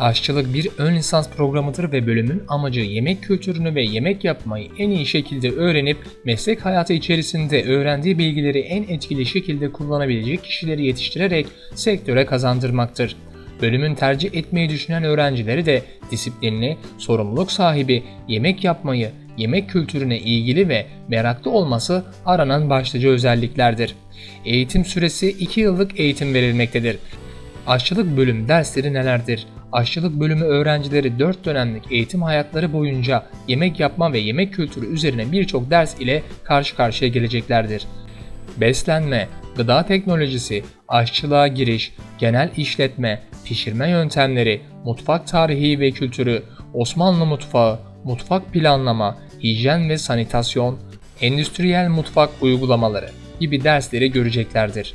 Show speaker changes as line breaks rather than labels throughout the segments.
Aşçılık bir ön lisans programıdır ve bölümün amacı yemek kültürünü ve yemek yapmayı en iyi şekilde öğrenip meslek hayatı içerisinde öğrendiği bilgileri en etkili şekilde kullanabilecek kişileri yetiştirerek sektöre kazandırmaktır. Bölümün tercih etmeyi düşünen öğrencileri de disiplinli, sorumluluk sahibi, yemek yapmayı, yemek kültürüne ilgili ve meraklı olması aranan başlıca özelliklerdir. Eğitim süresi 2 yıllık eğitim verilmektedir. Aşçılık bölüm dersleri nelerdir? Aşçılık bölümü öğrencileri 4 dönemlik eğitim hayatları boyunca yemek yapma ve yemek kültürü üzerine birçok ders ile karşı karşıya geleceklerdir. Beslenme, gıda teknolojisi, aşçılığa giriş, genel işletme, pişirme yöntemleri, mutfak tarihi ve kültürü, Osmanlı mutfağı, mutfak planlama, hijyen ve sanitasyon, endüstriyel mutfak uygulamaları gibi dersleri göreceklerdir.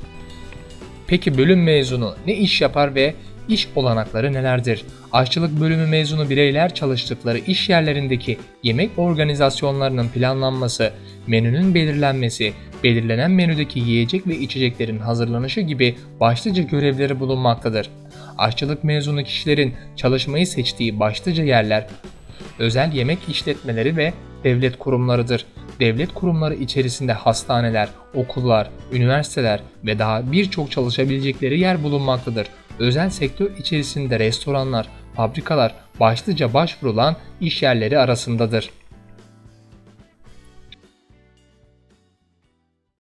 Peki bölüm mezunu ne iş yapar ve iş olanakları nelerdir? Aşçılık bölümü mezunu bireyler çalıştıkları iş yerlerindeki yemek organizasyonlarının planlanması, menünün belirlenmesi, belirlenen menüdeki yiyecek ve içeceklerin hazırlanışı gibi başlıca görevleri bulunmaktadır. Aşçılık mezunu kişilerin çalışmayı seçtiği başlıca yerler özel yemek işletmeleri ve devlet kurumlarıdır. Devlet kurumları içerisinde hastaneler, okullar, üniversiteler ve daha birçok çalışabilecekleri yer bulunmaktadır. Özel sektör içerisinde restoranlar, fabrikalar başlıca başvurulan iş yerleri arasındadır.